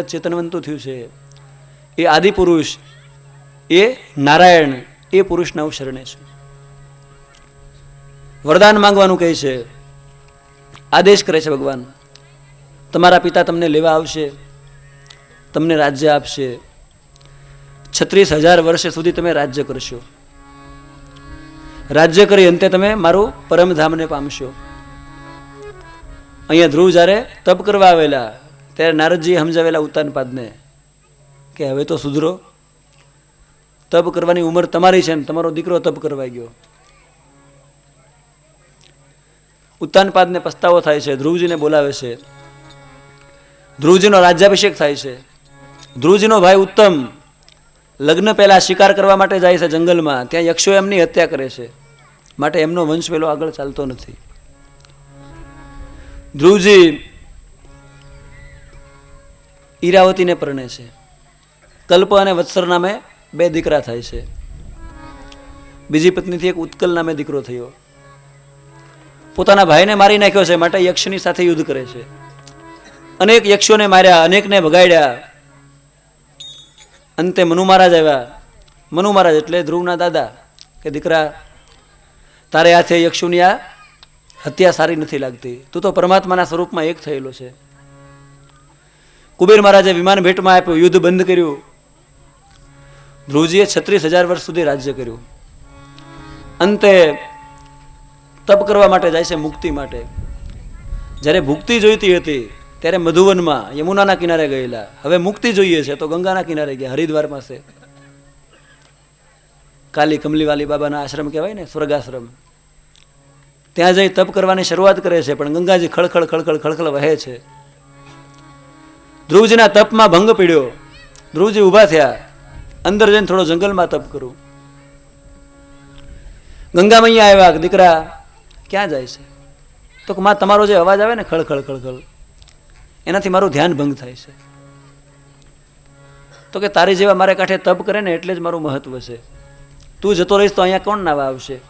ચેતનવંતું થયું છે. એ આદિ પુરુષ, એ નારાયણ, એ પુરુષના હું છું. વરદાન માંગવાનું કહે છે. આદેશ કરે છે ભગવાન. તમારા પિતા તમને લેવા આવશે, તમને રાજ્ય આપશે. છત્રીસ હજાર વર્ષ સુધી તમે રાજ્ય કરશો. રાજ્ય કરી અંતે તમે મારું પરમધામને પામશો. અહીંયા ધ્રુવ જ્યારે તપ કરવા આવેલા ત્યારે નારદજીએ સમજાવેલા ઉત્તાનપાદને કે હવે તો સુધરો. તપ કરવાની ઉંમર તમારી છે ને, તમારો દીકરો તપ કરવા ગયો. ઉત્તાનપાદને પસ્તાવો થાય છે, ધ્રુવજીને બોલાવે છે. ધ્રુવજીનો રાજ્યાભિષેક થાય છે. ધ્રુવજીનો ભાઈ ઉત્તમ લગ્ન પહેલા શિકાર કરવા માટે જાય છે જંગલમાં, ત્યાં યક્ષો એમની હત્યા કરે છે. માટે એમનો વંશ પેલો આગળ ચાલતો નથી. ધ્રુવજી ઈરાવતીને પરણે છે. કલ્પ અને વત્સર નામે બે દીકરા થાય છે. બીજી પત્નીથી એક ઉત્કલ નામે દીકરો થયો. પોતાના ભાઈને મારી નાખ્યો છે, માટે યક્ષની સાથે યુદ્ધ કરે છે. અનેક યક્ષોને માર્યા, અનેકને ભગાડ્યા. અંતે મનુ મહારાજ આવ્યા. મનુ મહારાજ એટલે ધ્રુવના દાદા, કે દીકરા, તારે હાથે યક્ષુની આ હત્યા સારી નથી લાગતી. તું તો પરમાત્માના સ્વરૂપમાં એક થયેલો છે. કુબેર મહારાજે વિમાન ભેટમાં આપ્યું, યુદ્ધ બંધ કર્યું. ધ્રુવજીએ છત્રીસ હજાર વર્ષ સુધી રાજ્ય કર્યું. અંતે તપ કરવા માટે જાય છે મુક્તિ માટે. જ્યારે ભુક્તિ જોઈતી હતી, ત્યારે મધુવનમાં યમુનાના કિનારે ગયેલા. હવે મુક્તિ જોઈએ છે, તો ગંગાના કિનારે ગયા હરિદ્વાર પાસે કાલી કમલીવાલી બાબાના આશ્રમ કહેવાય ને, સ્વર્ગાશ્રમ. ત્યાં જઈ તપ કરવાની શરૂઆત કરે છે, પણ ગંગાજી ખળખળ ખળખળ ખળખળ વહે છે. ધ્રુવજીના તપમાં ભંગ પીડ્યો. ધ્રુવજી ઊભા થયા. અંદર જઈને થોડો જંગલમાં તપ કરું. ગંગા મૈયા આવ્યા, દીકરા, ક્યાં જાય છે? તો માં, તમારો જે અવાજ આવે ને ખળખળ ખળખળ એનાથી મારું ધ્યાન ભંગ થાય છે. તો કે, તારી જેવા મારે કાંઠે તપ કરે ને, એટલે જ મારું મહત્વ છે. તું જતો રહીશ તો અહીંયા કોણ નાવા આવશે?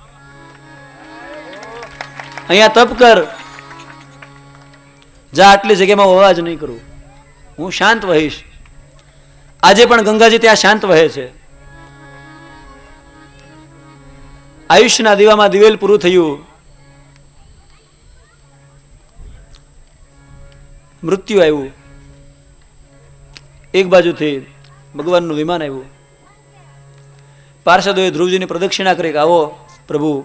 અહીંયા તપ કર. જા, આટલી જગ્યામાં અવાજ નહીં કરું. હું શાંત વહીશ. આજે પણ ગંગાજી ત્યાં શાંત વહે છે. આયુષ્યના દીવામાં દિવેલ પૂરું થયું. મૃત્યુ આવ્યું. એક બાજુથી ભગવાનનું વિમાન આવ્યું. પાર્ષદોએ ધ્રુવજીની પ્રદક્ષિણા કરી આવો, પ્રભુ,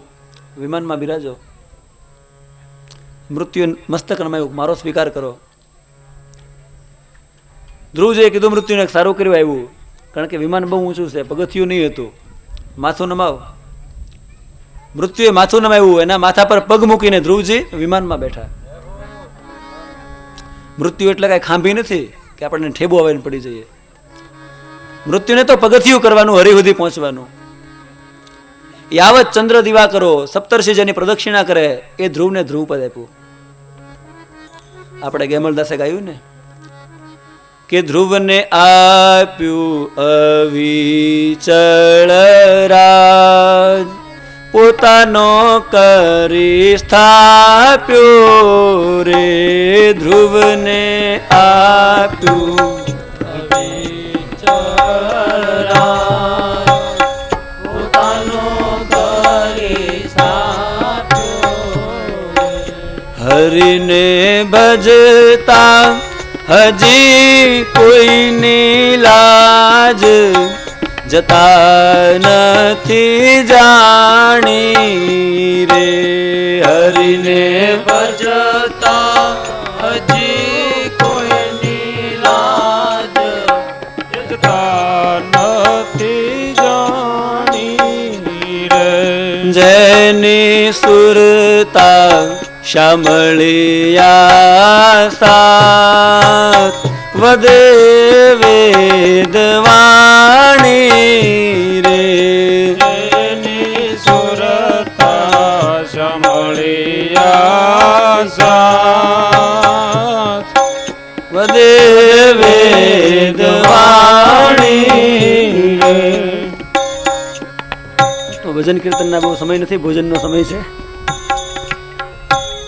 વિમાનમાં બિરાજો. મૃત્યુ મસ્તક નમાયું મારો સ્વીકાર કરો. ધ્રુવજીએ કીધું, મૃત્યુને સારું કર્યું આવ્યું. કારણ કે વિમાન બહુ ઊંચું છે, પગથિયું નહીં હતું. માથું નમાવ. મૃત્યુએ માથું નમાવ્યું, એના માથા પર પગ મૂકીને ધ્રુવજી વિમાનમાં બેઠા. મૃત્યુ એટલે કાંઈ ખાંભી નથી કે આપણને ઠેબો આવીને પડી જઈએ. મૃત્યુને તો પગથિયું કરવાનું, હરી સુધી પહોંચવાનું. યાવત ચંદ્ર દીવા કરો, સપ્તર્ષિ જેની પ્રદક્ષિણા કરે, એ ધ્રુવને ધ્રુવ પદ આપ્યું. આપણે ગેમલદાસે ગાયું ને? કે ધ્રુવને આપ્યું અવિચળ રાજ. પોતાનો કરી સ્થાપ્યો રે ધ્રુવને આપ્યું હરિને ભજતા હજી કોઈની લાજ જતા નથી જાણી રે. હરિને ભજતા હજી કોઈની લાજ જતા નથી જાણી રે. જેની સુરતા શામળિયા સાત વદે વેદવાણી રે. સુરતા સમળિયા સાથ વદે વેદવાણી તો ભજન કીર્તનના બહુ સમય નથી ભોજનનો સમય છે.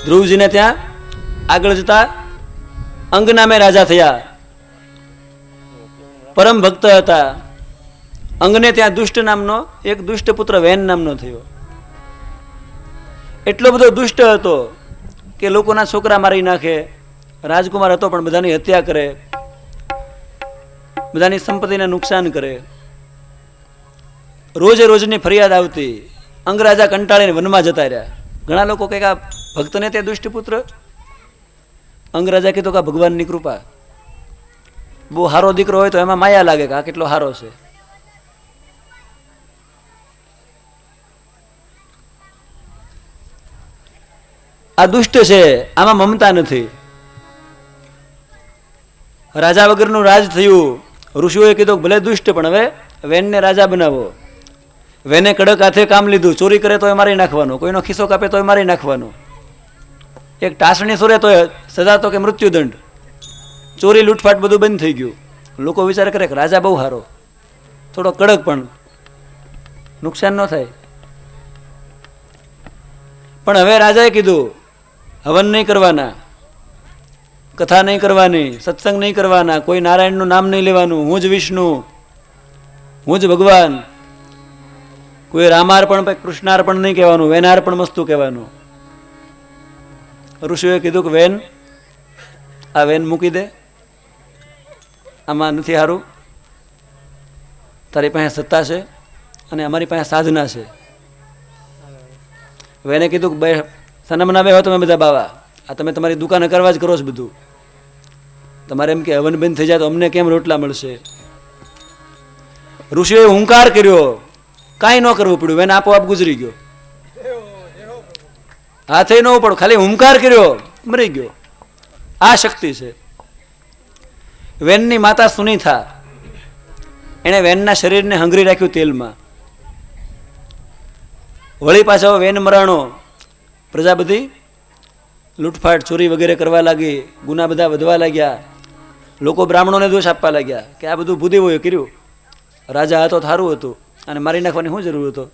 ધ્રુવજીને ત્યાં આગળ જતા અંગ નામે રાજા થયા. પરમ ભક્ત હતા. અંગને ત્યાં દુષ્ટ નામનો, એક દુષ્ટ પુત્ર વેન નામનો થયો. એટલો બધો દુષ્ટ હતો કે લોકોના છોકરા મારી નાખે. રાજકુમાર હતો પણ બધાની હત્યા કરે. બધાની સંપત્તિને નુકસાન કરે. રોજે રોજની ફરિયાદ આવતી. અંગરાજા કંટાળીને વનમાં જતા રહ્યા. ઘણા લોકો કંઈક આ ભક્તને તે દુષ્ટપુત્ર? અંગરાજા કીધું કે ભગવાનની કૃપા. બહુ સારો દીકરો હોય તો એમાં માયા લાગે કે આ કેટલો સારો છે. આ દુષ્ટ છે, આમાં મમતા નથી. રાજા વગરનું રાજ થયું. ઋષિઓએ કીધું ભલે દુષ્ટ, પણ હવે વેનને રાજા બનાવો. વેને કડક હાથે કામ લીધું, ચોરી કરે તોય મારી નાખવાનો, કોઈનો ખિસ્સો કાપે તોય મારી નાખવાનો. એક ટાસણી સુરે તો સજા તો કે મૃત્યુદંડ. ચોરી, લૂંટફાટ બધું બંધ થઈ ગયું. લોકો વિચાર કરે કે રાજા બહુ સારો થોડો કડક પણ. નુકસાન ન થાય. પણ હવે રાજાએ કીધું, હવન નહીં કરવાના, કથા નહીં કરવાની, સત્સંગ નહીં કરવાના, કોઈ નારાયણનું નામ નહીં લેવાનું, હું જ વિષ્ણુ, હું જ ભગવાન. કોઈ રામાર્પણ પછી કૃષ્ણાર્પણ નહીં કહેવાનું, વેનાર્પણ મસ્તુ કહેવાનું. ઋષિઓએ કીધું કે, વેન, આ વેન મૂકી દે. આમાં નથી સારું તારી પાસે સત્તા છે અને અમારી પાસે સાધના છે. વેને કીધું કે, બે, સનમના બે હોય તમે બધા બાવા. આ તમે તમારી દુકાને કરવા જ કરો છો બધું. તમારે એમ કે હવન બંધ થઈ જાય તો અમને કેમ રોટલા મળશે? ઋષિએ હુંકાર કર્યો. કાંઈ ન કરવું પડ્યું એને આપોઆપ ગુજરી ગયો. હાથે ન પડો ખાલી હુંકાર કર્યો, મરી ગયો. આ શક્તિ છે. વેનની માતા સુનીથા એણે વેનના શરીરને હંગરી રાખ્યું તેલમાં. વળી પાછો વેન મરાણો. પ્રજા બધી લૂંટફાટ, ચોરી વગેરે કરવા લાગી, ગુના બધા વધવા લાગ્યા. લોકો બ્રાહ્મણોને દોષ આપવા લાગ્યા કે આ બધું ભૂદેવોએ કર્યું. રાજા હતો થારું હતું. અને મારી નાખવાની શું જરૂર હતો?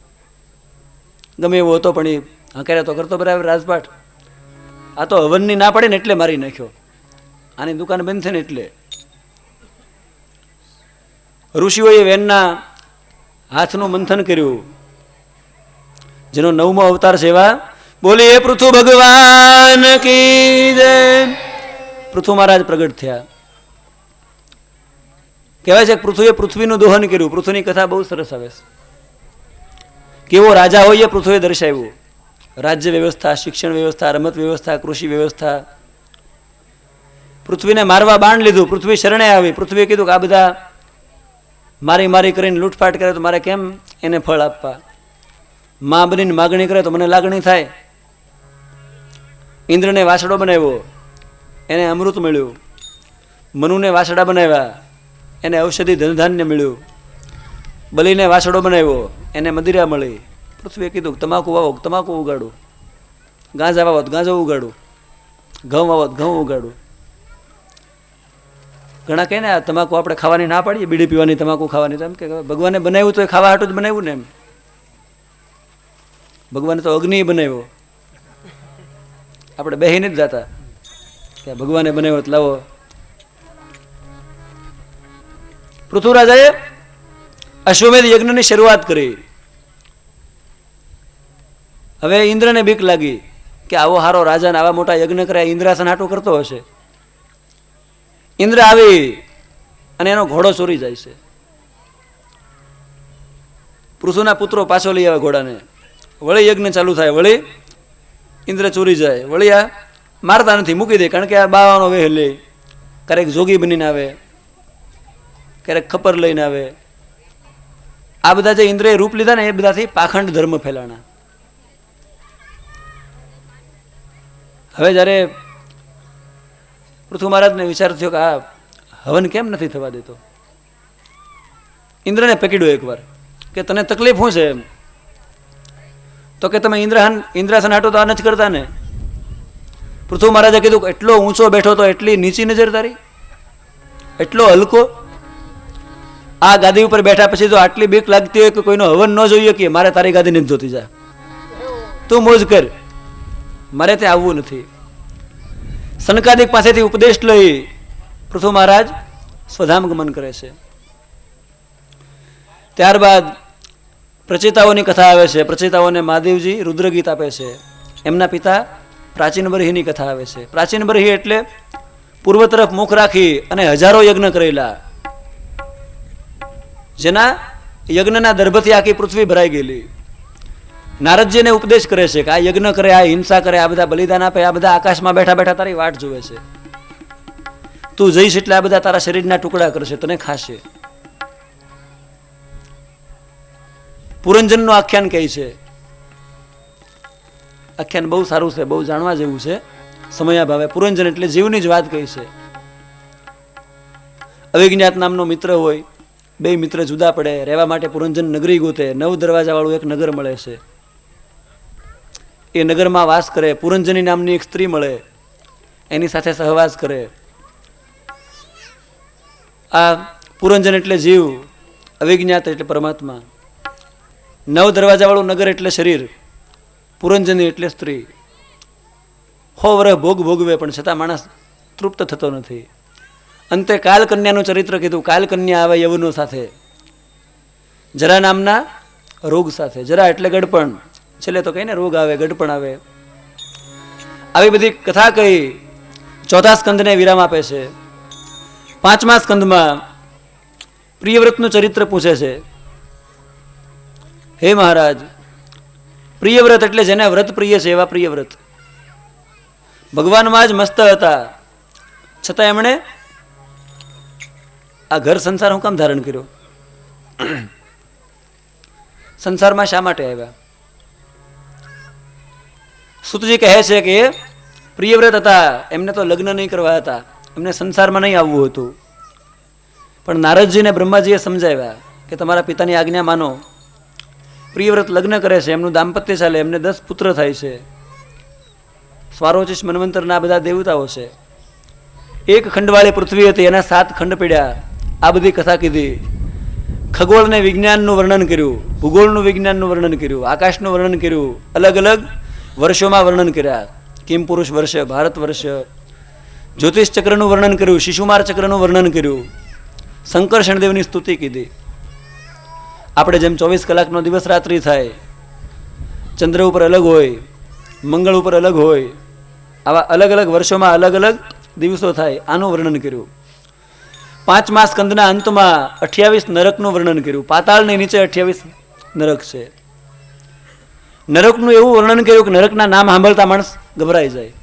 ગમે એવો હતો, પણ એ હકેરે તો કરતો બરાબર રાજપાટ. આ તો હવનની ના પડે ને એટલે મારી નાખ્યો. આની દુકાન બંધ છે ને એટલે. ઋષિઓએ વેનના હાથનું મંથન કર્યું. જેનો નવમો અવતાર છે એવા, બોલીએ પૃથુ ભગવાન કી જય. પૃથુ મહારાજ પ્રગટ થયા. કહેવાય છે કે પૃથ્વીએ પૃથ્વીનું દોહન કર્યું. પૃથ્વીની કથા બહુ સરસ આવે છે. કેવો રાજા હોય એ પૃથ્વીએ દર્શાવ્યું. રાજ્ય વ્યવસ્થા, શિક્ષણ વ્યવસ્થા, રમત વ્યવસ્થા, કૃષિ વ્યવસ્થા. પૃથ્વીને મારવા બાણ લીધું. પૃથ્વી શરણે આવી. પૃથ્વીએ કીધું કે આ બધા મારી મારી કરીને લૂંટફાટ કરે તો મારે કેમ એને ફળ આપવા? મા બનીને માગણી કરે તો મને લાગણી થાય. ઇન્દ્રને વાસડો બનાવ્યો. એને અમૃત મળ્યું. મનુને વાસડા બનાવ્યા. એને ઔષધિ ધનધાન્ય મળ્યું. બલીને વાસડો બનાવ્યો, એને મદિરા મળી. પૃથ્વીએ કીધું તમાકુ વાવો તમાકુ ઉગાડું. ગાંજા વાવો ગાંજા ઉગાડું. ઘઉં વાવો ઘઉં ઉગાડું. ઘણા કહે ને, આ તમાકુ આપણે ખાવાની ના પાડીએ, બીડી પીવાની તમાકુ ખાવાની. એમ કે ભગવાને બનાવ્યું તો એ ખાવા હાટું જ બનાવ્યું ને એમ. ભગવાને તો અગ્નિ બનાવ્યો. આપણે બેહીને જ જતા. કે ભગવાને બનાવ્યો તો લાવો. પૃથ્વીરાજાએ અશ્વમેધ યજ્ઞની શરૂઆત કરી. હવે ઇન્દ્રને બીક લાગી કે આવો હારો રાજાને આવા મોટા યજ્ઞ કર્યા ઇન્દ્રાસન હાટું કરતો હશે. ઇન્દ્ર આવી અને એનો ઘોડો ચોરી જાય છે. પૃથુના પુત્રો પાછો લઈ આવે ઘોડાને. વળી યજ્ઞ ચાલુ થાય, વળી ઇન્દ્ર ચોરી જાય. વળી આ મારતા નથી, મૂકી દે, કારણ કે આ બાવાનો વેહ લે ક્યારેક જોગી બનીને આવે. ક્યારેક ખપર લઈને આવે. આ બધા જે ઇન્દ્રએ રૂપ લીધા ને એ બધાથી પાખંડ ધર્મ ફેલાણા. હવે જ્યારે પૃથ્વી મહારાજને વિચાર થયો કે આ હવન કેમ નથી થવા દેતો? ઇન્દ્રને પકડ્યો એકવાર કે તને તકલીફ શું છે એમ? તો કે તમે ઇન્દ્રહાન, ઇન્દ્રાસન હાટો તો આ નથી કરતા ને? પૃથ્વી મહારાજે કીધું એટલો ઊંચો બેઠો તો એટલી નીચી નજર તારી? એટલો હલકો? આ ગાદી ઉપર બેઠા પછી જો આટલી બીક લાગતી હોય કે કોઈનો હવન ન જોઈએ કે મારે તારી ગાદી નથી જોતી, જા. તું મોજ કર. મારે ત્યાં આવવું નથી. સનકાદિક પાસેથી ઉપદેશ લઈ પૃથુ મહારાજ સ્વધામ ગમન કરે છે. ત્યારબાદ પ્રચેતાઓની કથા આવે છે. પ્રચેતાઓને મહાદેવજી રુદ્રગીત આપે છે. એમના પિતા પ્રાચીન બરહીની કથા આવે છે. પ્રાચીન બરહી એટલે પૂર્વ તરફ મુખ રાખી અને હજારો યજ્ઞ કરેલા. જેના યજ્ઞના દર્ભથી આખી પૃથ્વી ભરાઈ ગયેલી. નારદજીને ઉપદેશ કરે છે કે આ યજ્ઞ કરે, આ હિંસા કરે, આ બધા બલિદાન આપે, આ બધા આકાશમાં બેઠા બેઠા તારી વાટ જોવે છે. તું જઈશ એટલે આ બધા તારા શરીરના ટુકડા કરશે, તને ખાશે. પુરંજનનું આખ્યાન કહે છે. આખ્યાન બહુ સારું છે, બહુ જાણવા જેવું છે. સમયાભાવે પુરંજન એટલે જીવની જ વાત કહી છે. અવિજ્ઞાત નામનો મિત્ર હોય બે મિત્ર જુદા પડે, રહેવા માટે પુરંજન નગરી ગોતે, નવ દરવાજાવાળું એક નગર મળે છે. એ નગરમાં વાસ કરે, પુરંજની નામની એક સ્ત્રી મળે, એની સાથે સહવાસ કરે. આ પુરંજન એટલે જીવ, અવિજ્ઞાત એટલે પરમાત્મા. નવ દરવાજાવાળું નગર એટલે શરીર, પુરંજની એટલે સ્ત્રી. હો વરહ ભોગ ભોગવે, પણ છતાં માણસ તૃપ્ત થતો નથી. અંતે કાલકન્યાનું ચરિત્ર કીધું. કાલકન્યા આવે યવનો સાથે. જરા નામના રોગ સાથે. જરા એટલે ગડપણ. છેલ્લે તો કહીને રોગ આવે, ગડપણ આવે. આવી બધી કથા કહી ચોથા સ્કંદને વિરામ આપે છે. પાંચમા સ્કંદમાં પ્રિયવ્રતનું ચરિત્ર પૂછે છે. હે મહારાજ, પ્રિયવ્રત એટલે જેને વ્રત પ્રિય છે એવા પ્રિયવ્રત. ભગવાનમાં જ મસ્ત હતા. છતાં એમણે આ ઘર સંસાર હું કામ ધારણ કર્યો? સંસારમાં શા માટે આવ્યા? સુતજી કહે છે કે, પ્રિયવ્રત હતા, એમને તો લગ્ન નહીં કરવા હતા, એમને સંસારમાં નહીં આવવું હતું. પણ નારદજીને બ્રહ્માજીએ સમજાવ્યા કે, તમારા પિતાની આજ્ઞા માનો. પ્રિયવ્રત લગ્ન કરે છે, એમનું દાંપત્ય ચાલે, એમને દસ પુત્ર થાય છે. સ્વારોચિસ મન્વંતરના બધા દેવતાઓ છે. એક ખંડવાળી પૃથ્વી હતી, એના સાત ખંડ પડ્યા. આ બધી કથા કીધી ખગોળ અને વિજ્ઞાનનું વર્ણન કર્યું, ભૂગોળનું વિજ્ઞાનનું વર્ણન કર્યું, આકાશનું વર્ણન કર્યું, અલગ અલગ વર્ષોમાં વર્ણન કર્યા. કિમ પુરુષ વર્ષ, ભારત વર્ષ. જ્યોતિષ ચક્રનું વર્ણન કર્યું, શિશુમાર ચક્રનું વર્ણન કર્યું. શંકર શણદેવની સ્તુતિ કીધી. આપણે જેમ ચોવીસ કલાકનો દિવસ રાત્રિ થાય, ચંદ્ર ઉપર અલગ હોય, મંગળ ઉપર અલગ હોય, આવા અલગ અલગ વર્ષોમાં અલગ અલગ દિવસો થાય, આનું વર્ણન કર્યું. પાંચમા સ્કંદના અંતમાં અઠ્યાવીસ નરકનું વર્ણન કર્યું. પાતાળની નીચે અઠ્યાવીસ નરક છે. નરકનું એવું વર્ણન કર્યું કે નરકના નામ સાંભળતા માણસ ગભરાઈ જાય.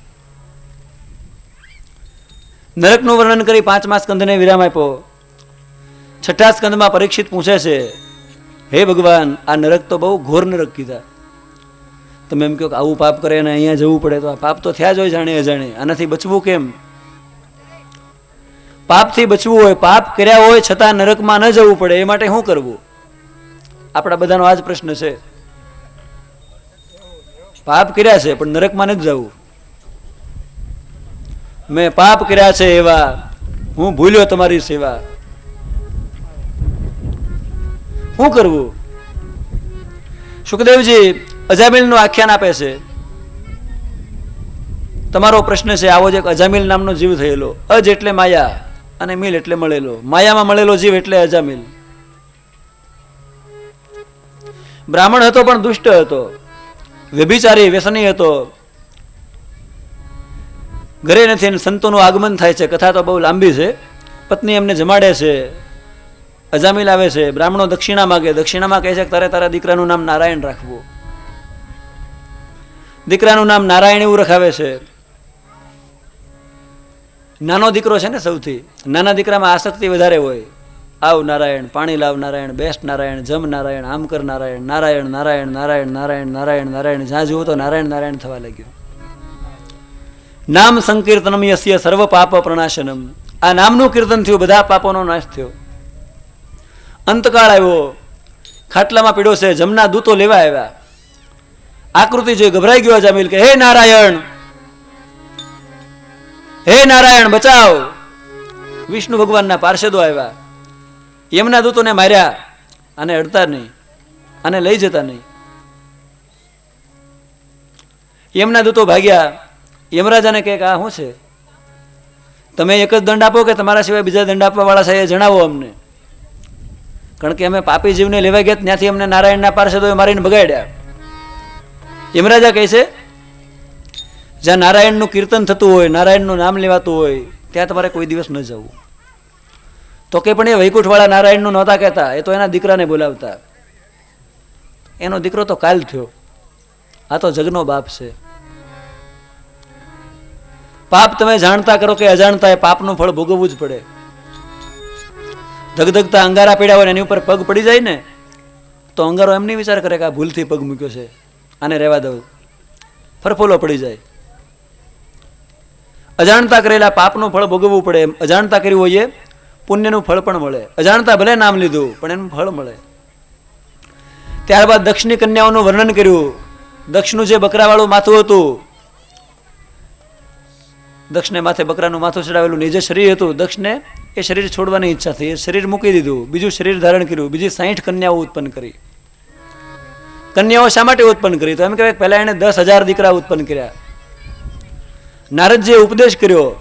નરકનું વર્ણન કરી પાંચમા સ્કંદને વિરામ આપ્યો. છઠ્ઠા સ્કંદમાં પરીક્ષિત પૂછે છે, હે ભગવાન, આ નરક તો બહુ ઘોર નરક કીધા. તમે એમ કહો કે આવું પાપ કરે અને અહીંયા જવું પડે તો આ પાપ તો થયા જ હોય જાણે અજાણે. આનાથી બચવું કેમ? પાપથી બચવું હોય, પાપ કર્યા હોય, છતાં નરકમાં ન જવું પડે, એ માટે શું કરવું? આપણા બધાનો આ જ પ્રશ્ન છે. પાપ કર્યા છે, પણ નરકમાં નથી જવું. મેં પાપ કર્યા છે એવા, હું ભૂલ્યો તમારી સેવા. શું કરવું? સુખદેવજી અજામિલનું આખ્યાન આપે છે. તમારો પ્રશ્ન છે, આવો જ એક અજામિલ નામનો જીવ થયેલો. અજ એટલે માયા. અને મિલ એટલે મળેલો. માયામાં મળેલો જીવ એટલે અજામિલ. બ્રાહ્મણ હતો પણ દુષ્ટ હતો. વ્યભિચારી, વ્યસની હતો. ઘરે નથી અને સંતોનું આગમન થાય છે. કથા તો બહુ લાંબી છે. પત્ની એમને જમાડે છે. અજામિલ આવે છે. બ્રાહ્મણો દક્ષિણા માગે. દક્ષિણામાં કહે છે તારે તારા દીકરાનું નામ નારાયણ રાખવું. દીકરાનું નામ નારાયણ એવું રખાવે છે. નાનો દીકરો છે ને સૌથી, નાના દીકરામાં આસક્તિ વધારે હોય. આવ નારાયણ, પાણી લાવ નારાયણ, બેસ્ટ નારાયણ, જમ નારાયણ, આમ કર નારાયણ નારાયણ નારાયણ નારાયણ નારાયણ નારાયણ નારાયણ, જ્યાં જુઓ તો નારાયણ નારાયણ થવા લાગ્યું. નામ સંકીર્તનમ યસ્ય સર્વ પાપ પ્રણાશનમ. આ નામનું કીર્તન થયું, બધા પાપોનો નાશ થયો. અંતકાળ આવ્યો. ખાટલામાં પીડો છે, જમના દૂતો લેવા આવ્યા. આકૃતિ જોઈ ગભરાઈ ગયો જામીલ કે, હે નારાયણ હે નારાયણ, બચાવ. વિષ્ણુ ભગવાનના પાર્ષદો આવ્યા. યમના દૂતોને માર્યા અને અડતા નહીં અને લઈ જતા નહીં. યમના દૂતો ભાગ્યા. યમરાજાને કહે કે, આ શું છે? તમે એક જ દંડ આપો કે તમારા સિવાય બીજા દંડ આપવા વાળા એ જણાવો અમને? કારણ કે અમે પાપી જીવને લેવા ગયા, ત્યાંથી અમને નારાયણના પાર્ષદોએ મારીને બગાડ્યા યમરાજા કહે છે જ્યાં નારાયણનું કીર્તન થતું હોય, નારાયણનું નામ લેવાતું હોય, ત્યાં તમારે કોઈ દિવસ ન જવું. તો કે પણ એ વૈકુંઠવાળા નારાયણનું નહોતા કહેતા, એ તો એના દીકરાને બોલાવતા. એનો દીકરો તો કાલ થયો. આ તો જગનો બાપ છે. પાપ તમે જાણતા કરો કે અજાણતા, એ પાપનું ફળ ભોગવવું જ પડે. ધગધગતા અંગારા પીડ્યા હોય એની ઉપર પગ પડી જાય ને, તો અંગારો એમ નહીં વિચાર કરે કે આ ભૂલથી પગ મૂક્યો છે, આને રહેવા દઉં. ફરફોલો પડી જાય. અજાણતા કરેલા પાપનું ફળ ભોગવવું પડે અજાણતા કર્યું હોય એ પુણ્યનું ફળ પણ મળે. અજાણતા ભલે નામ લીધું, પણ એનું ફળ મળે. ત્યારબાદ દક્ષની કન્યાઓનું વર્ણન કર્યું. દક્ષનું જે બકરાવાળું માથું હતું, દક્ષને માથે બકરાનું માથું ચડાવેલું ને જે શરીર હતું. દક્ષને એ શરીર છોડવાની ઈચ્છા થઈ. એ શરીર મૂકી દીધું. બીજું શરીર ધારણ કર્યું. બીજી સાહીઠ કન્યાઓ ઉત્પન્ન કરી. કન્યાઓ શા માટે ઉત્પન્ન કરી? તો એમ કહેવાય પહેલા એણે દસ હજાર દીકરા ઉત્પન્ન કર્યા. નારદજીએ ઉપદેશ કર્યો,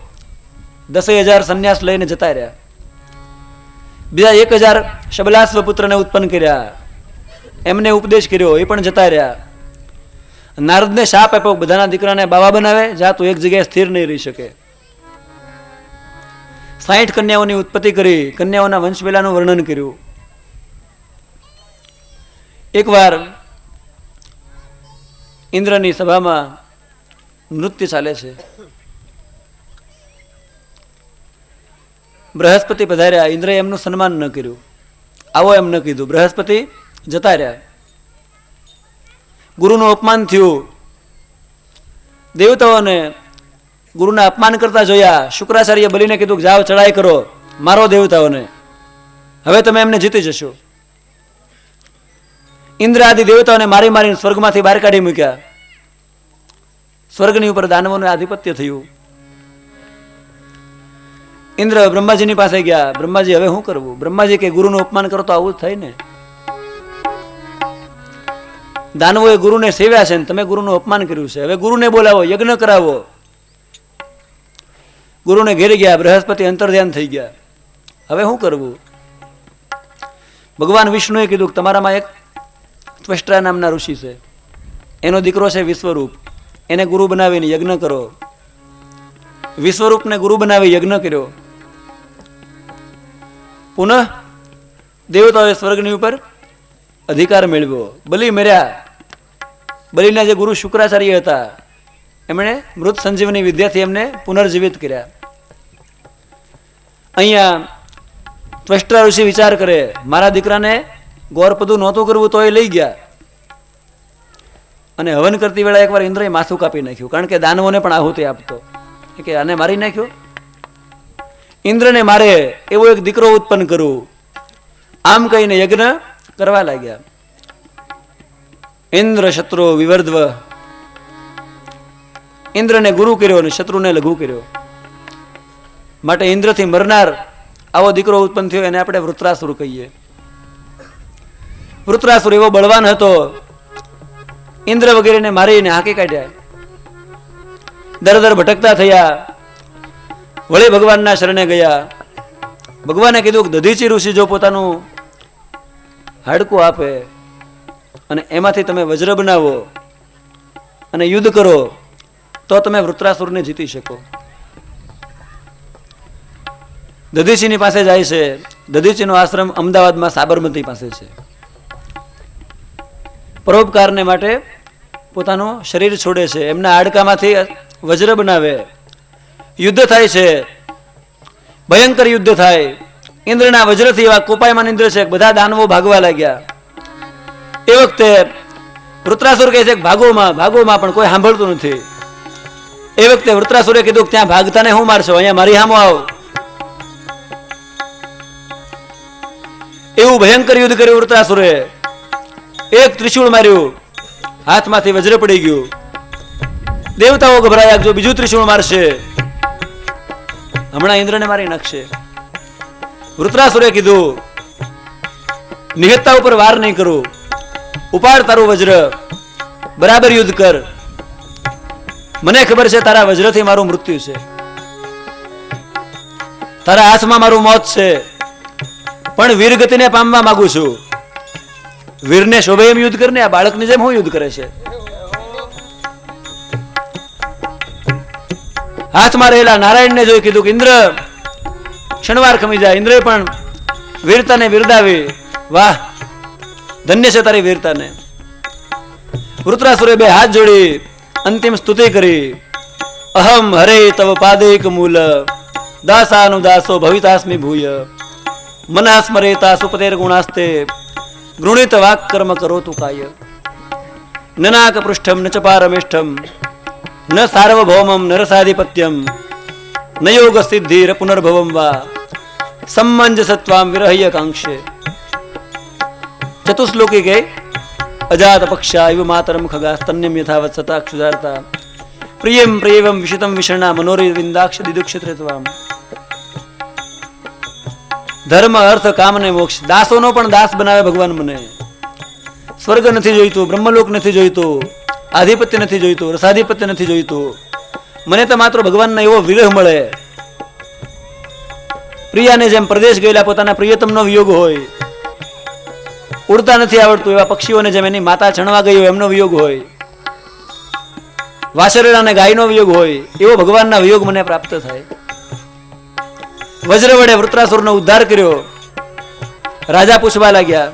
દસે હજાર સંન્યાસ લઈને જતા રહ્યા. બીજા એક હજાર શબલાસ્વ પુત્રને ઉત્પન્ન કર્યા. એમને ઉપદેશ કર્યો, એ પણ જતા રહ્યા. નારદને શાપ આપ્યો, બધાના દીકરાને બાવા બનાવે, જા તું એક જગ્યાએ સ્થિર નહીં રહી શકે. સાહીઠ કન્યાઓની ઉત્પત્તિ કરી, કન્યાઓના વંશવેલાનું વર્ણન કર્યું. એકવાર ઇન્દ્રની સભામાં નૃત્ય ચાલે છે. બૃહસ્પતિ પધાર્યા, ઇન્દ્રએ એમનું સન્માન ન કર્યું. આવો એમ ન કીધું, બૃહસ્પતિ જતા રહ્યા. ગુરુનું અપમાન થયું. દેવતાઓને ગુરુના અપમાન કરતા જોયા. શુક્રાચાર્ય બલીને કીધું કે, જાઓ ચડાઈ કરો, મારો દેવતાઓને. હવે તમે એમને જીતી જશો. ઇન્દ્ર આદિ દેવતાઓને મારી મારીને સ્વર્ગમાંથી બહાર કાઢી મૂક્યા. સ્વર્ગની ઉપર દાનવોનું આધિપત્ય થયું. ઇન્દ્ર બ્રહ્માજીની પાસે ગયા. બ્રહ્માજી, હવે શું કરવું? બ્રહ્માજી કે, ગુરુનું અપમાન કરો તો આવું જ થાય ને? દાનવોએ ગુરુને સેવ્યા છે ને, તમે ગુરુનું અપમાન કર્યું છે. હવે ગુરુને બોલાવો, યજ્ઞ કરાવો. ગુરુને ઘેરી ગયા, બૃહસ્પતિ અંતર્ધ્યાન થઈ ગયા. હવે શું કરવું? ભગવાન વિષ્ણુએ કીધું કે તમારામાં એક ત્વષ્ટ્રા નામના ઋષિ છે. એનો દીકરો છે વિશ્વરૂપ. એને ગુરુ બનાવીને યજ્ઞ કરો. વિશ્વરૂપને ગુરુ બનાવી યજ્ઞ કર્યો. પુનઃ દેવતાઓએ સ્વર્ગની ઉપર અધિકાર મેળવ્યો. બલિ મર્યા બલિના જે ગુરુ શુક્રાચાર્ય હતા, એમણે મૃત સંજીવની વિદ્યાથી એમને પુનર્જીવિત કર્યા. અહીંયા ત્વષ્ટા ઋષિ વિચાર કરે, મારા દીકરાને ગોરપદું નહોતું કરવું તો એ લઈ ગયા. અને હવન કરતી વેળા એકવાર ઇન્દ્રએ માથું કાપી નાખ્યું, કારણ કે દાનવોને પણ આહુતિ આપતો. કે આને મારી નાખ્યો? ઇન્દ્રને મારે એવો એક દીકરો ઉત્પન્ન કરું. આમ કહીને યજ્ઞ કરવા લાગ્યા. ઇન્દ્ર શત્રુ વિવર્ધવ. ઇન્દ્રને ગુરુ કર્યો અને શત્રુને લઘુ કર્યો. માટે ઇન્દ્રથી મરનાર આવો દીકરો ઉત્પન્ન થયો એને આપણે વૃત્રાસુર કહીએ. વૃત્રાસુર એવો બળવાન હતો. ઇન્દ્ર વગેરેને મારીને હાંકી કાઢ્યા. દર દર ભટકતા થયા. વળી ભગવાનના શરણે ગયા. ભગવાને કીધું કે દધીચી ઋષિ જો પોતાનું હાડકું આપે અને એમાંથી તમે વજ્ર બનાવો અને યુદ્ધ કરો, તો તમે વૃત્રાસુરને જીતી શકો. દધીચીની પાસે જાય છે. દધીચીનો આશ્રમ અમદાવાદમાં સાબરમતી પાસે છે. પરોપકારને માટે પોતાનું શરીર છોડે છે. એમના હાડકામાંથી વજ્ર બનાવે. યુદ્ધ થાય છે. ભયંકર યુદ્ધ થાય. ઇન્દ્રના વજ્રથી એવા કોપાયમાન ઇન્દ્ર છે, બધા દાનવો ભાગવા લાગ્યા. એ વખતે વૃત્રાસુર કહે છે ભાગોમાં ભાગોમાં પણ કોઈ સાંભળતું નથી. એ વખતે વૃત્રાસુરે કીધું ત્યાં ભાગતાને હું મારશો? અહીંયા મારી હામો આવો. એવું ભયંકર યુદ્ધ કર્યું વૃત્રાસુરે એક ત્રિશુળ માર્યું. હાથમાંથી વજ્ર પડી ગયું. દેવતાઓ ગભરાયા જો બીજું ત્રિશુળ મારશે? હમણાં ઇન્દ્રને મારી નાખશે વૃત્રાસુરે કીધું, નિહત્તા ઉપર વાર નહીં કરું. ઉપાડ તારું વજ્ર. બરાબર યુદ્ધ કર. મને ખબર છે તારા વજ્રથી મારું મૃત્યુ છે. તારા હાથમાં મારું મોત છે. પણ વીરગતિને પામવા માંગુ છું. વીરને શોભે એમ યુદ્ધ કરને આ બાળકની જેમ હું યુદ્ધ કરે છે. હાથમાં રહેલા નારાયણને જોઈ કીધું કે, ઇન્દ્ર ક્ષણવાર ખમી જાય. ઇન્દ્રએ પણ વીરતાને બિરદાવી, વાહ, ધન્ય છે તારી વીરતાને. વૃત્રાસુરે બે હાથ જોડી અંતિમ સ્તુતિ કરી. અહમ હરે તવ પાદેક મૂલ, દાસાનુ દાસો ભવિતાસ્મિ ભૂય. મનઃ સ્મરેતા સુપતેર ગુણાસ્તે, ગૃણીત વાક કર્મ કરોતુ કાય. નનાક પૃષ્ઠમ ન ચ પારમેષ્ઠમ ન સાર્વભૌમમ નરસાધિપત્યમ ન યોગ સિદ્ધિર પુનર્ભવમ વા સમંજસત્વામ વિરહ્ય કાંક્ષે ચતુશ્લોકી ગઈ અજાત પક્ષા ઇવ માતરમ ખગા સ્તન્યમ યથાવત સતા ક્ષુધારતા પ્રિયમ પ્રિયમ વિશિતમ વિષણા મનોરી વિંદાક્ષ દિદુક્ષિત્રત્વામ ધર્મ અર્થ કામ ને મોક્ષ દાસોનો પણ દાસ બનાવે ભગવાન મને સ્વર્ગ નથી જોઈતું બ્રહ્મલોક નથી જોઈતું આધિપત્ય નથી જોઈતું, રસાધિપત્ય નથી જોઈતું. મને તો માત્ર ભગવાનનો એવો વિરહ મળે. પ્રિયાને જેમ પ્રદેશ ગયેલા પોતાના પ્રિયતમનો વિયોગ હોય, ઉડતા નથી આવડતું એવા પક્ષીઓને જેમ એની માતા ચણવા ગઈ હોય, એમનો વિયોગ હોય. વાસરેલા અને ગાયનો વિયોગ હોય, એવો ભગવાનના વિયોગ મને પ્રાપ્ત થાય. વજ્ર વડે વૃત્રાસુરનો ઉદ્ધાર કર્યો. રાજા પૂછવા લાગ્યા,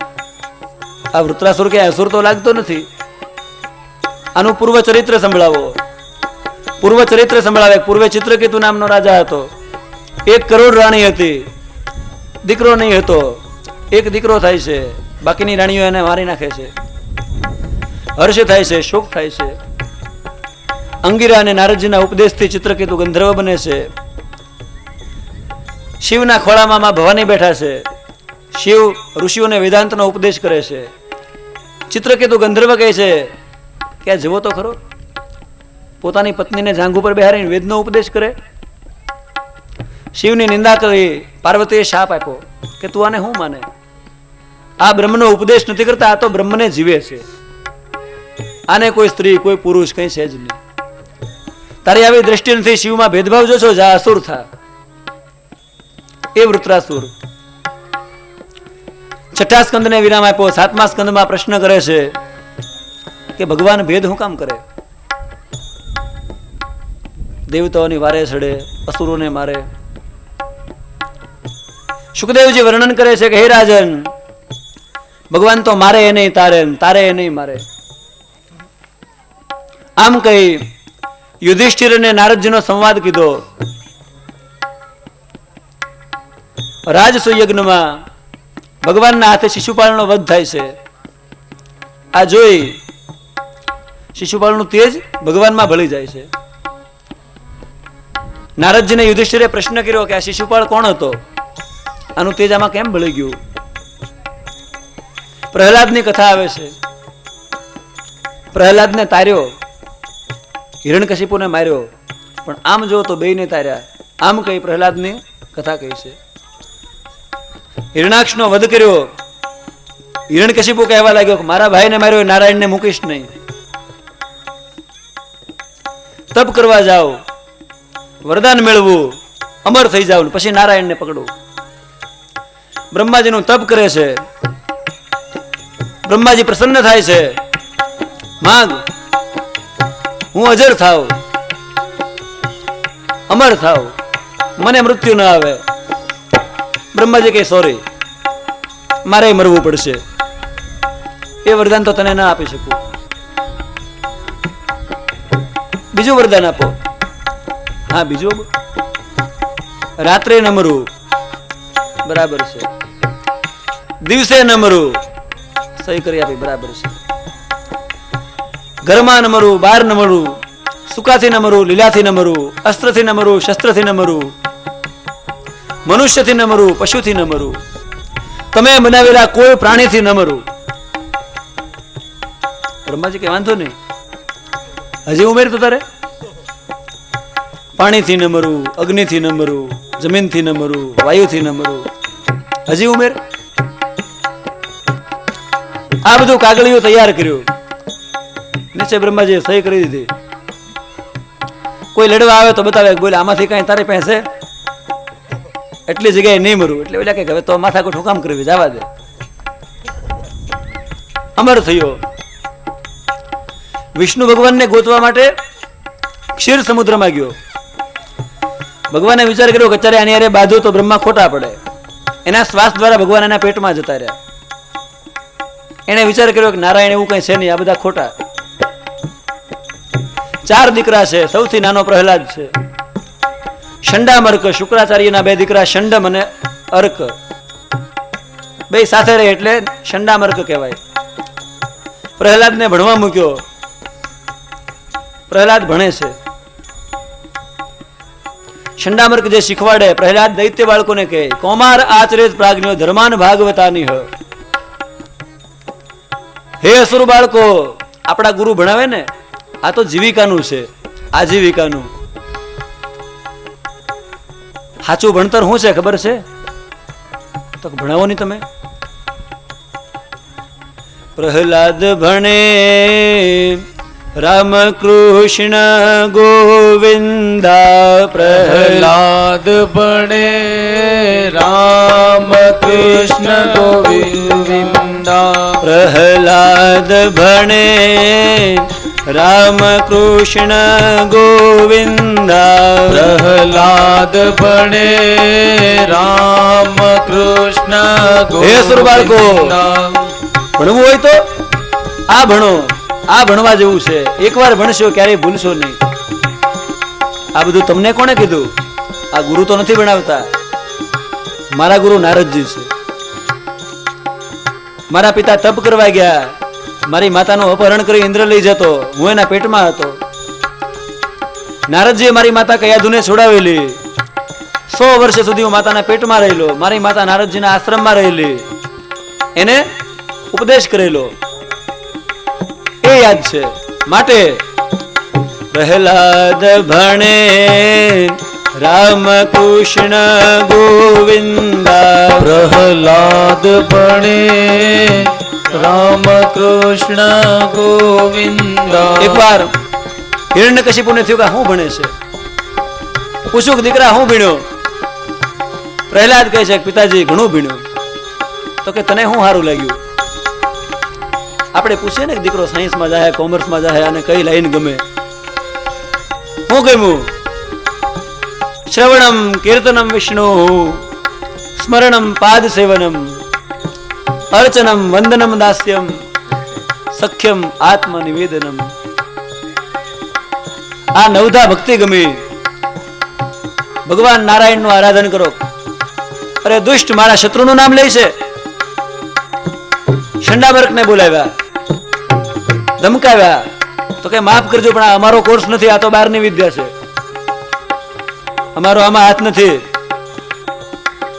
આ વૃત્રાસુર કે અસુર તો લાગતો નથી? આનું પૂર્વ ચરિત્ર સંભળાવો. પૂર્વ ચરિત્ર સંભળાવે. પૂર્વે ચિત્રકેતુ નામનો રાજા હતો. એક કરોડ રાણી હતી. દીકરો નહીં હતો. એક દીકરો થાય છે. બાકીની રાણીઓ એને મારી નાખે છે. હર્ષ થાય છે, શોક થાય છે. અંગીરા અને નારદજીના ઉપદેશથી ચિત્રકેતુ ગંધર્વ બને છે. શિવના ખોળામાં માં ભવાની બેઠા છે. શિવ ઋષિઓને વેદાંતનો ઉપદેશ કરે છે. ચિત્રકેતુ ગંધર્વ કહે છે કે આ જુઓ તો ખરો, પોતાની પત્નીને જાંઘ ઉપર બેહારીને વેદનો ઉપદેશ કરે. શિવની નિંદા કરી પાર્વતીએ શાપ આપ્યો કે તું આને શું માને? આ બ્રહ્મનો ઉપદેશ નથી કરતા, આ તો બ્રહ્મને જીવે છે. આને કોઈ સ્ત્રી, કોઈ પુરુષ કઈ છે જ નહીં. તારી આવી દ્રષ્ટિ નથી, શિવમાં ભેદભાવ જો છો જા, અસુર થા. એ વૃત્રાસુર. છઠ્ઠા સ્કંદને વિરામ આપ્યો, સાતમા સ્કંદમાં પ્રશ્ન કરે છે કે ભગવાન ભેદ શું કામ કરે? દેવતાઓની વારે સડે, અસુરોને મારે. સુખદેવજી વર્ણન કરે છે કે, હે રાજન, ભગવાન તો મારે એ નહીં, તારે તારે એ નહીં મારે. આમ કહી યુધિષ્ઠિર અને નારદજીનો સંવાદ કીધો. રાજસુયજ્ઞમાં ભગવાનના હાથે શિશુપાલનો વધ થાય છે. આ જોઈ શિશુપાળનું તેજ ભગવાનમાં ભળી જાય છે. નારદજીને યુધિષ્ઠિરે પ્રશ્ન કર્યો કે આ શિશુપાળ કોણ હતો? આનું તેજ આમાં કેમ ભળી ગયું? પ્રહલાદની કથા આવે છે. પ્રહલાદને તાર્યો હિરણકશિપુને માર્યો, પણ આમ જો તો બેયને તાર્યા, આમ કહી પ્રહલાદની કથા કહી છે. હિરણાક્ષનો વધ કર્યો. હિરણકશિપુ કહેવા લાગ્યો કે મારા ભાઈને માર્યો નારાયણને મૂકીશ નહીં. તપ કરવા જાઓ. વરદાન મેળવું. અમર થઈ જાવ પછી નારાયણને પકડવું બ્રહ્માજીનું તપ કરે છે. બ્રહ્માજી પ્રસન્ન થાય છે. માગ, હું અજર થાવ. અમર થાવ. મને મૃત્યુ ન આવે. બ્રહ્માજી કહે, સોરી, મારે મરવું પડશે. એ વરદાન તો તને ના આપી શકું. બીજું વરદાન આપો. હા, બીજું? રાત્રે નમરું બરાબર છે. દિવસે નમરું સહી કરી આપી, બરાબર છે. ઘરમાં નમરું બહાર નમરું સુકાથી ન મરવું લીલાથી નમરું અસ્ત્રથી ન મરવું શસ્ત્રથી ન મરવું મનુષ્યથી ન મરવું પશુથી ન મરવું તમે બનાવેલા કોઈ પ્રાણીથી ન મરવું બ્રહ્માજી કે વાંધો નહીં. હજી ઉમેર તો તારે? પાણીથી ન અગ્નિથી ન જમીનથી ન વાયુથી ન હજી ઉમેર? આ બધું કાગળિયું તૈયાર કર્યું. નીચે બ્રહ્માજીએ સહી કરી દીધી. કોઈ લડવા આવે તો બતાવે બોલે, આમાંથી કઈ તારી પાસે એટલી જગ્યાએ નહીં મરું. એટલે ઓલા કે હવે તો માથાકૂટ હું કામ કરવી જવા દે. અમર થયો. વિષ્ણુ ભગવાનને ગોતવા માટે ક્ષીર સમુદ્રમાં ગયો. ભગવાને વિચાર કર્યો કે અત્યારે આની અરે બાંધો તો બ્રહ્મા ખોટા પડે. એના શ્વાસ દ્વારા ભગવાન એના પેટમાં જતા રહ્યા. એને વિચાર કર્યો કે નારાયણ એવું કઈ છે નહીં, આ બધા ખોટા. ચાર દીકરા છે, સૌથી નાનો પ્રહલાદ છે. શંડામર્ક શુક્રાચાર્યના બે દીકરા શંડમ અને અર્ક. બે સાથે રહે એટલે શંડામર્ક કહેવાય. પ્રહલાદને ભણવા મૂક્યો. પ્રહલાદ ભણે છે. છંડામર્ક જે શીખવાડે. પ્રહલાદ દૈત્ય બાળકોને કહે, કોમાર આચરે પ્રાજ્ઞો, ધર્માન ભાગવતાની હ. હે અસુર બાળકો, આપણા ગુરુ ભણાવે ને, આ તો જીવિકાનું છે, આજીવિકાનું. સાચું ભણતર શું છે, ખબર છે? તો ભણાવો નહીં તમે. પ્રહલાદ ભણે રામ કૃષ્ણ ગોવિંદા પ્રહલાદ બણે રામ કૃષ્ણ ગોવિંદા. પ્રહલાદ ભણે રામ કૃષ્ણ ગોવિંદા. પ્રહલાદ ભણે રામ કૃષ્ણ અસુર બાળકો! ગોવિંદા. ભણવું હોય તો આ ભણો. આ ભણવા જેવું છે. એકવાર ભણશો, ક્યારેય ભૂલશો નહીં. આ બધું તમને કોણે કીધું? આ ગુરુ તો નથી ભણાવતા. મારા ગુરુ નારદજી છે. મારા પિતા તપ કરવા ગયા. મારી માતાનું અપહરણ કરી ઇન્દ્ર લઈ જતો. હું એના પેટમાં હતો. નારદજીએ મારી માતા કયાધુને છોડાવેલી. સો વર્ષ સુધી હું માતાના પેટમાં રહેલો. મારી માતા નારદજીના આશ્રમમાં રહેલી. એને ઉપદેશ કરેલો. એ યાદ છે. માટે પ્રહલાદ ભણે રામ કૃષ્ણ ગોવિંદા પ્રહલાદ ભણે રામ કૃષ્ણ ગોવિંદા. એકવાર હિરણ્ય કશિપુને થયું કે હું ભણે છે? પૂછું દીકરા હું ભીણ્યો? પ્રહલાદ કહે છે કે પિતાજી ઘણું ભીણ્યું. તો કે તને શું સારું લાગ્યું? આપણે પૂછીએ ને દીકરો સાયન્સમાં જાય કોમર્સમાં જાય અને કઈ લાઈન ગમે? હું ગમ્યું? શ્રવણમ કીર્તનમ વિષ્ણુ, સ્મરણમ પાદ સેવનમ, અર્ચનમ વંદનમ દાસ્યમ, સખ્યમ આત્મનિવેદનમ. આ નવધા ભક્તિ ગમી. ભગવાન નારાયણનું આરાધન કરો. અરે દુષ્ટ મારા શત્રુનું નામ લે છે. ને બોલાવ્યા. ધમકાવ્યા. તો કે માફ કરજો, પણ અમારો કોર્સ નથી, આ તો બહારની વિદ્યા છે. અમારો આમાં હાથ નથી.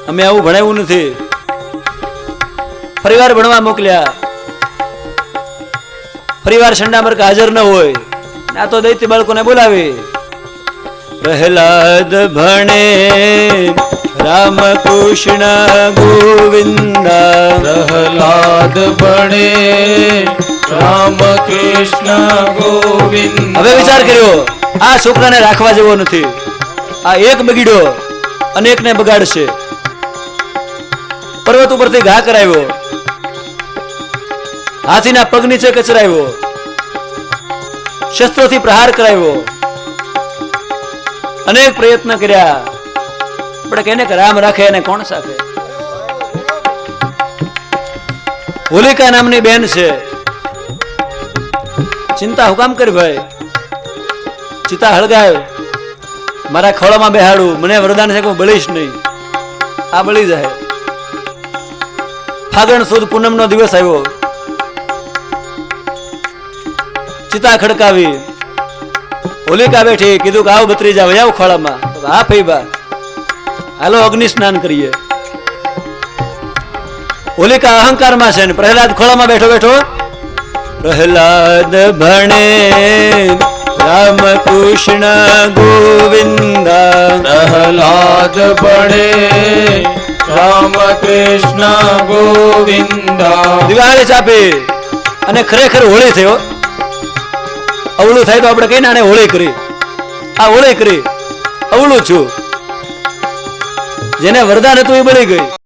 અમે આવું ભણાવ્યું નથી. ફરીવાર ભણવા મોકલ્યા. ફરીવાર શંડામર્ક હાજર ન હોય. આ તો દૈત્ય બાળકોને બોલાવી. પ્રહલાદ ભણે રામ કૃષ્ણ ગોવિંદા પ્રહલાદ બણે રામ કૃષ્ણ ગોવિંદ. હવે વિચાર કર્યો આ છોકરાને રાખવા જેવો નથી. આ એક બગીડો અનેકને બગાડશે. પર્વત ઉપરથી ઘા કરાવ્યો. હાથીના પગ નીચે કચરાવ્યો. શસ્ત્રોથી પ્રહાર કરાવ્યો. અનેક પ્રયત્ન કર્યા. પણ કેને કે રામ રાખે એને કોણ સાખે? હોલિકા નામની બેન છે. ચિંતા હુકામ કરી ભાઈ? ચિતા હળગાય. મારા ખોળામાં બેહાડું. મને વરદાન છે કે હું બળીશ નહીં. આ બળી જાય. ફાગણ સુદ પૂનમ નો દિવસ આવ્યો. ચિતા ખડકાવી. હોલિકા બેઠી કીધું કે આવ બત્રી જાવ આવ ખોળામાં. તો ફઈ હા ફઈબા હાલો અગ્નિ સ્નાન કરીએ. હોલિકા અહંકારમાં છે ને પ્રહલાદ ખોળામાં બેઠો બેઠો. પ્રહલાદ ભણે રામ કૃષ્ણ ગોવિંદા. પ્રહલાદ ભણે રામ કૃષ્ણ ગોવિંદ. દિવાળી ચાપે અને ખરેખર હોળી થયો. અવળું થાય તો આપણે કહીને આને હોળી કરી? આ હોળી કરી અવળું છું. જેને વરદાન હતું એ બળી ગઈ